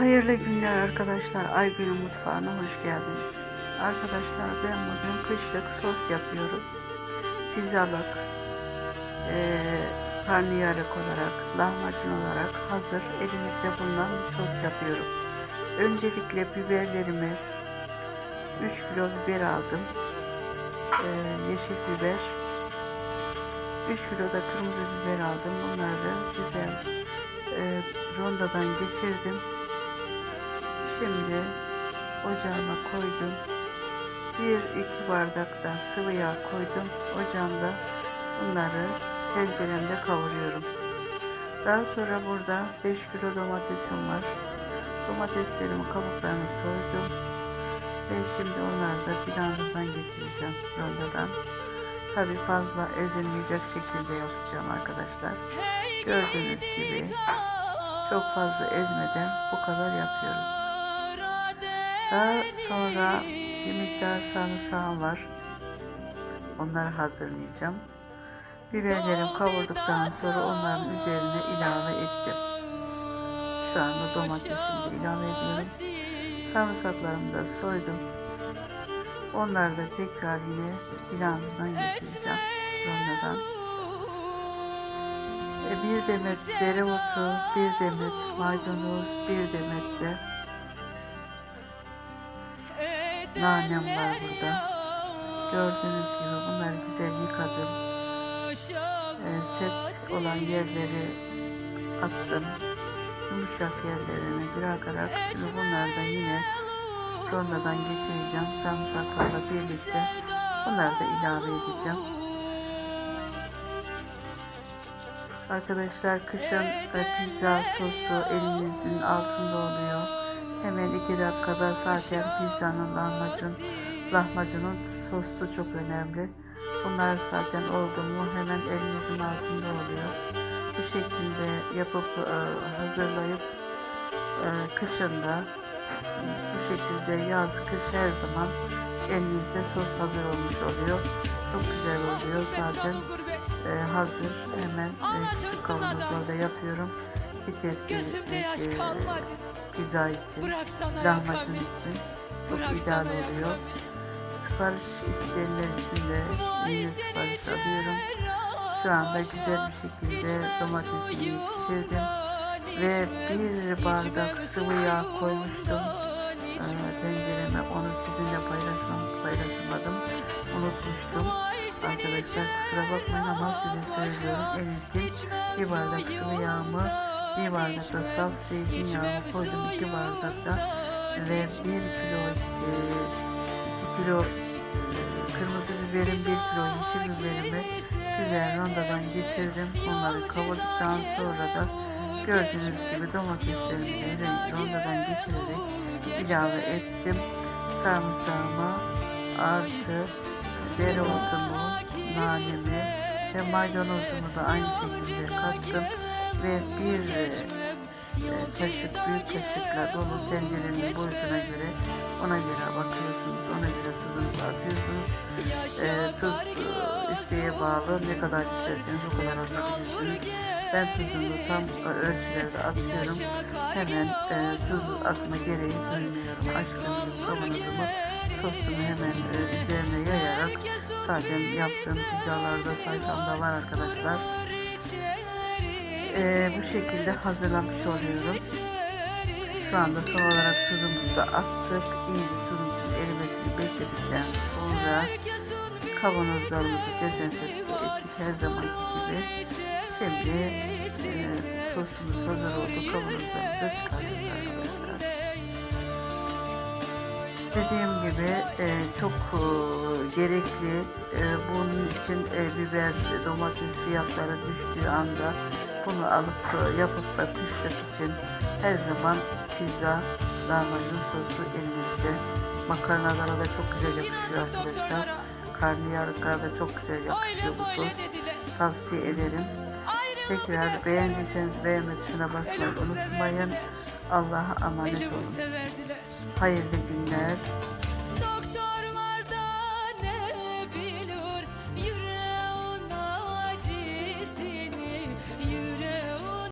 Hayırlı günler arkadaşlar. Aygül'ün mutfağına hoş geldiniz. Arkadaşlar ben bugün kışlık sos yapıyorum. Pizzalık, eee karnıyarık olarak, lahmacun olarak hazır elimizde bulunan bir sos yapıyorum. Öncelikle biberlerimi 3 kilo biber aldım. Eee, yeşil biber. 3 kilo da kırmızı biber aldım. Bunları güzel eee rondodan geçirdim. Şimdi ocağıma koydum. Bir iki bardak da sıvı yağ koydum. Ocağımda bunları tenceremde kavuruyorum. Daha sonra burada 5 kilo domatesim var. Domateslerimi kabuklarını soydum. Ve şimdi onları da blenderdan geçireceğim rondodan. Tabi fazla ezilmeyecek şekilde yapacağım arkadaşlar. Gördüğünüz gibi çok fazla ezmeden bu kadar yapıyoruz. Daha sonra bir miktar sarımsağım var. Onları hazırlayacağım. Biberlerim kavurduktan sonra onların üzerine ilave ettim. Şu anda domatesimi de ilave ediyorum. Sarımsaklarımı da soydum. Onları da tekrar yine blenderdan geçireceğim. Rondodan. E, bir demet dereotu, bir demet maydanoz, bir demet de nanem var burada. Gördüğünüz gibi bunları güzel yıkadım. E, set olan yerleri attım. Yumuşak yerlerini bırakarak şimdi bunları da yine rondodan geçireceğim. Sarımsaklarla birlikte bunları da ilave edeceğim. Arkadaşlar kışın pizza sosu elinizin altında oluyor. Hemen iki dakikada zaten pizzanın lahmacun, lahmacunun sosu çok önemli. Bunlar zaten oldu mu hemen elinizin altında oluyor. Bu şekilde yapıp e, hazırlayıp e, kışında bu şekilde yaz kış her zaman elinizde sos hazır olmuş oluyor. Çok güzel oluyor zaten e, hazır hemen küçük kavanozlarda yapıyorum. Bir tepsi e, pizza için, lahmacun için çok ideal oluyor. Sipariş isteyenler için de yine sipariş alıyorum. Şu anda güzel bir şekilde domatesimi pişirdim ve bir bardak sıvı yağ koymuştum e, tencereme. Onu sizinle paylaşmam, paylaşmadım. Unutmuştum. Arkadaşlar kusura bakmayın ama size söylüyorum. En ilkin bir bardak sıvı yağımı, bir bardak da saf zeytinyağımı koydum. iki bardak da ve bir kilo, e, iki kilo e, kırmızı biberim, bir kilo yeşil biberimi güzel rondodan geçirdim. Onları kavurduktan sonra da gördüğünüz gibi domateslerimi de rondodan geçirerek ilave ettim. Sarımsağımı artı dereotumu, nanemi ve maydanozumu da aynı şekilde kattım ve bir e, e, büyük kaşıkla dolu tencerenin boyutuna göre ona göre bakıyorsunuz ona göre tuzunuzu atıyorsunuz e, tuz e, isteğe bağlı. Ne kadar isterseniz o kadar atabilirsiniz. Ben tuzumu tam ölçülerde atıyorum. Hemen e, tuz atma gereği duymuyorum açtığım kavanozumu sosumu hemen e, üzerine yayarak zaten yaptığım pizzalarda sayfamda var arkadaşlar e, bu şekilde hazırlamış oluyorum. Şu anda son olarak tuzumuzu da attık. İyice tuzumuzun erimesini bekledikten sonra kavanozlarımızı dezenfekte ettik her zamanki gibi. Şimdi e, sosumuz hazır oldu. Kavanozlarımızı çıkarıyoruz arkadaşlar. Dediğim gibi e, çok e, gerekli. E, bunun için e, biber, domates fiyatları düştüğü anda bunu alıp yapıp da kışlık için her zaman pizza, lahmacun sosu elinizde. Makarnalara da çok güzel yakışıyor arkadaşlar. Karnıyarıklara da çok güzel yakışıyor bu sos. Tavsiye ederim. Tekrar beğendiyseniz beğenme tuşuna basmayı unutmayın. Allah'a emanet olun. Hayırlı günler.